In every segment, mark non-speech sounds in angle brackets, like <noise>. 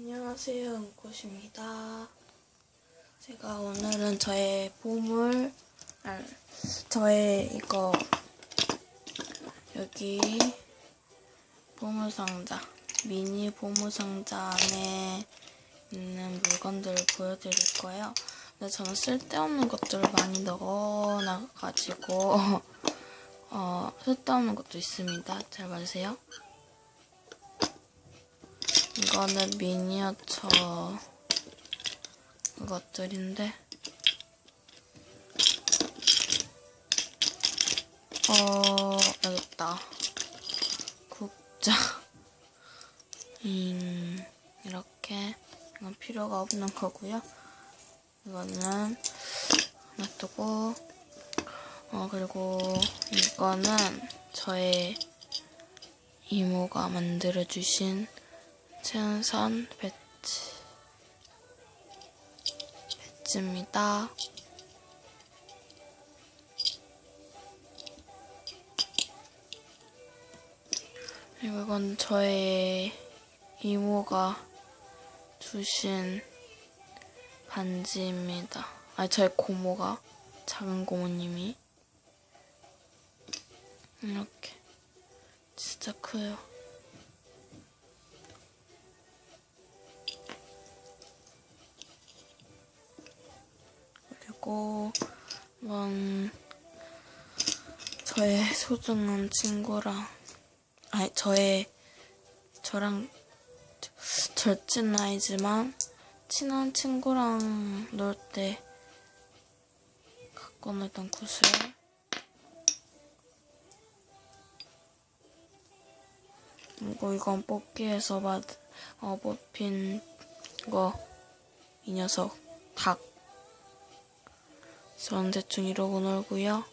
안녕하세요, 은꽃입니다. 제가 오늘은 저의 보물, 아, 저의 이거, 여기, 보물상자, 미니 보물상자 안에 있는 물건들을 보여드릴 거예요. 근데 저는 쓸데없는 것들을 많이 넣어놔가지고, <laughs> 어, 쓸데없는 것도 있습니다. 잘 봐주세요. 이거는 미니어처 것들인데. 어 여기 있다. 국자. 음 이렇게. 이건 필요가 없는 거고요. 이거는 놔두고. 어 그리고 이거는 저의 이모가 만들어 주신 최은선 배지 배지입니다. 그리고 이건 저의 이모가 주신 반지입니다. 아니 저의 고모가 작은 고모님이 이렇게 진짜 커요. 그리고 이건 저의 소중한 친구랑 아니 저의 저랑 절친 아이지만 친한 친구랑 놀 때 갖고 놀던 구슬 그리고 이건 뽑기에서 받, 어, 뽑힌 거, 이 녀석, 닭. 전 대충 이러고 놀고요.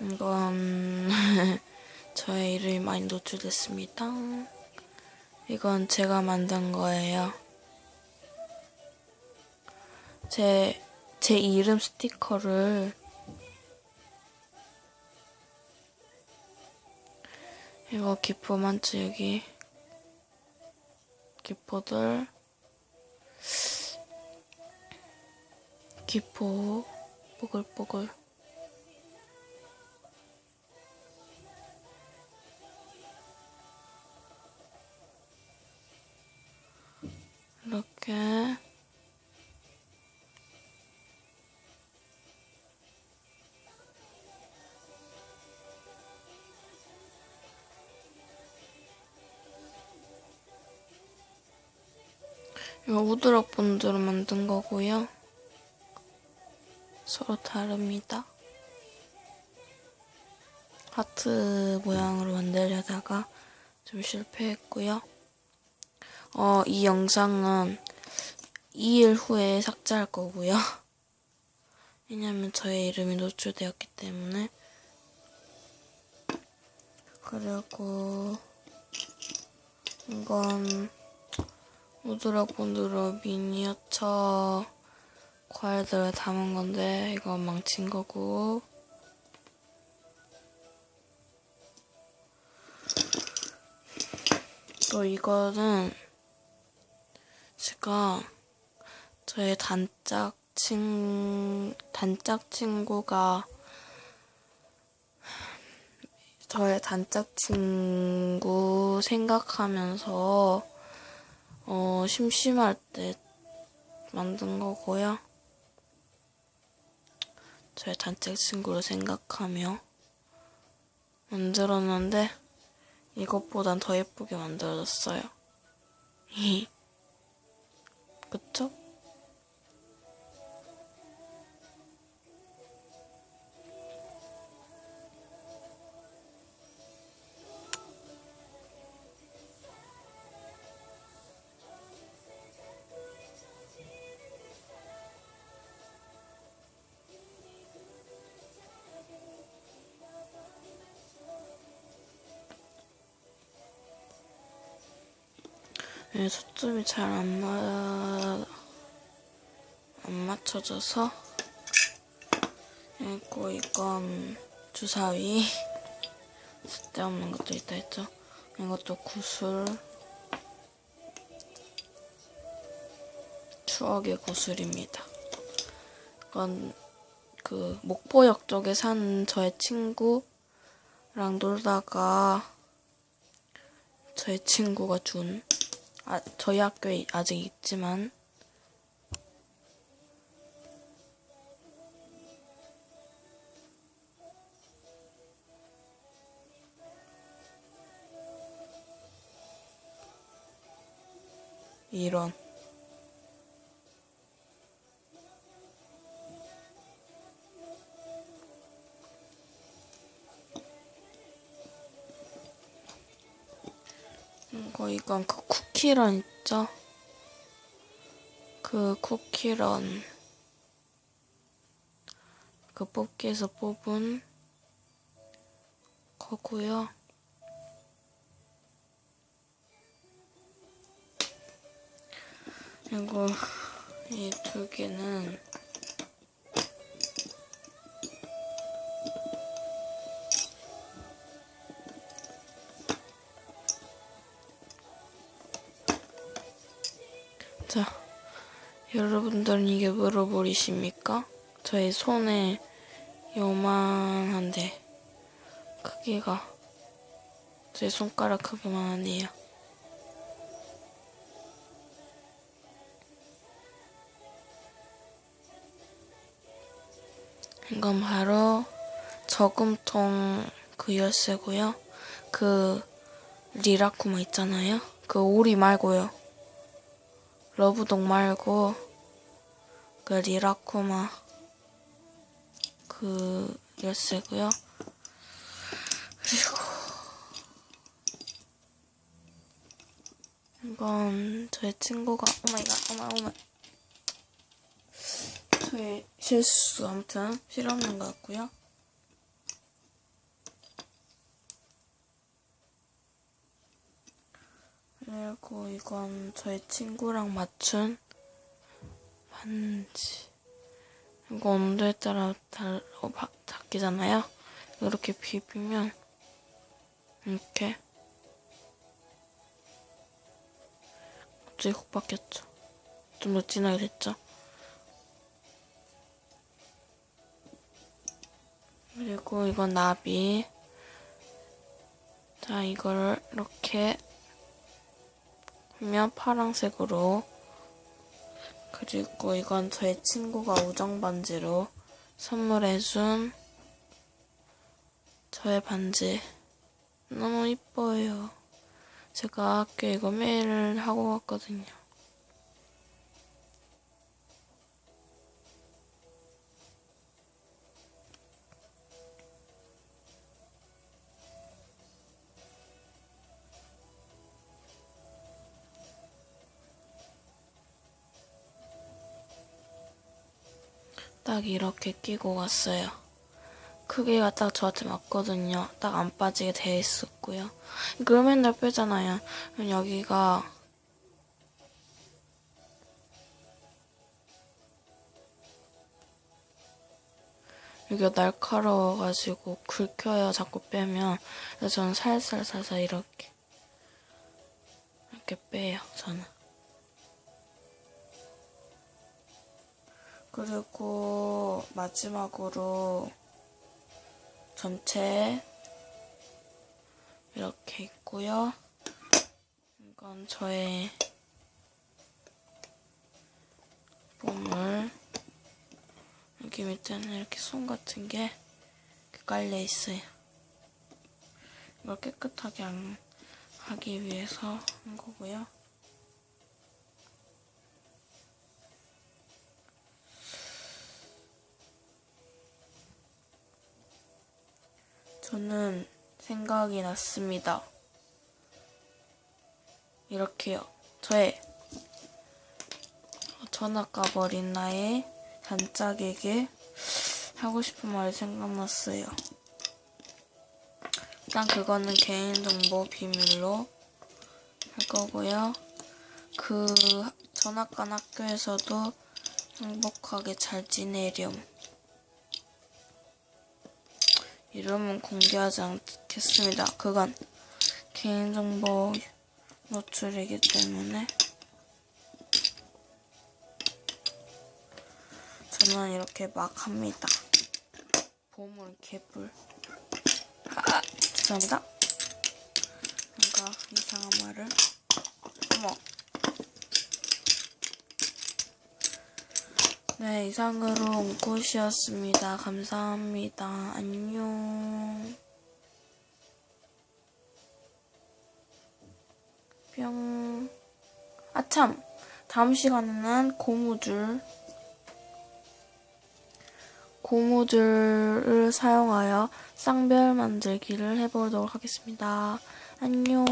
이건 <laughs> 저의 이름이 많이 노출됐습니다. 이건 제가 만든 거예요. 제, 제 이름 스티커를 이거 기포 많죠, 여기. 기포들. 기포 뽀글뽀글 이렇게 이거 우드락 본드로 만든 거고요. 서로 다릅니다. 하트 모양으로 만들려다가 좀 실패했고요. 어, 이 영상은 2일 후에 삭제할 거고요. <laughs> 왜냐면 저의 이름이 노출되었기 때문에. 그리고 이건 우드락본드로 미니어처 과일들을 담은 건데 이거 망친 거고 또 이거는 제가 저의 단짝 친 단짝 친구가 저의 단짝 친구 생각하면서 어 심심할 때 만든 거고요. 저의 단짝 친구를 생각하며 만들었는데 이것보단 더 예쁘게 만들어졌어요. <laughs> 그쵸? 네, 초점이 잘 안 맞, 안 맞춰져서. 그리고 이건 주사위. 쓸데없는 것도 있다 했죠. 이것도 구슬. 추억의 구슬입니다. 이건 그 목포역 쪽에 사는 저의 친구랑 놀다가 저의 친구가 준 아, 저희 학교에 아직 있지만. 이런. 이거 이건 그 쿠 키런 있죠? 그 쿠키런 그 뽑기에서 뽑은 거고요. 그리고 이 두 개는 여러분들은 이게 물어보리십니까? 저의 손에 요만한데 크기가 제 손가락 크기만 하네요. 이건 바로 저금통 그 열쇠고요. 그 리라쿠마 있잖아요. 그 오리 말고요. 러브독 말고 그 리라쿠마 그 열쇠고요. 그리고 이건 저의 친구가 오마이갓 오마 오마 저의 실수 아무튼 필요 없는 것 같고요. 그리고 이건 저희 친구랑 맞춘 반지. 이거 온도에 따라 달, 어, 바, 바뀌잖아요. 이렇게 비비면 이렇게 갑자기 확 바뀌었죠. 좀 더 진하게 됐죠. 그리고 이건 나비. 자, 이거를 이렇게 하면 파란색으로. 그리고 이건 저의 친구가 우정 반지로 선물해준 저의 반지. 너무 이뻐요. 제가 학교 이거 매일 하고 갔거든요. 딱 이렇게 끼고 갔어요. 크기가 딱 저한테 맞거든요. 딱 안 빠지게 돼 있었고요. 이걸 맨날 빼잖아요. 그럼 여기가 여기가 날카로워가지고 긁혀요. 자꾸 빼면. 그래서 저는 살살살살 이렇게 이렇게 빼요. 저는. 그리고 마지막으로 전체 이렇게 있고요. 이건 저의 보물. 여기 밑에는 이렇게 손 같은 게 깔려 있어요. 이걸 깨끗하게 안 하기 위해서 한 거고요. 저는 생각이 났습니다. 이렇게요. 저의 전화 까버린 나의 단짝에게 하고 싶은 말이 생각났어요. 일단 그거는 개인정보 비밀로 할 거고요. 그 전학 간 학교에서도 행복하게 잘 지내렴. 이름은 공개하지 않겠습니다. 그건 개인정보 노출이기 때문에 저는 이렇게 막 합니다. 보물 개뿔. 아, 죄송합니다. 뭔가 이상한 말을. 어머. 네, 이상으로 온꽃이었습니다. 감사합니다. 안녕. 뿅. 아, 참. 다음 시간에는 고무줄. 고무줄을 사용하여 쌍별 만들기를 해보도록 하겠습니다. 안녕.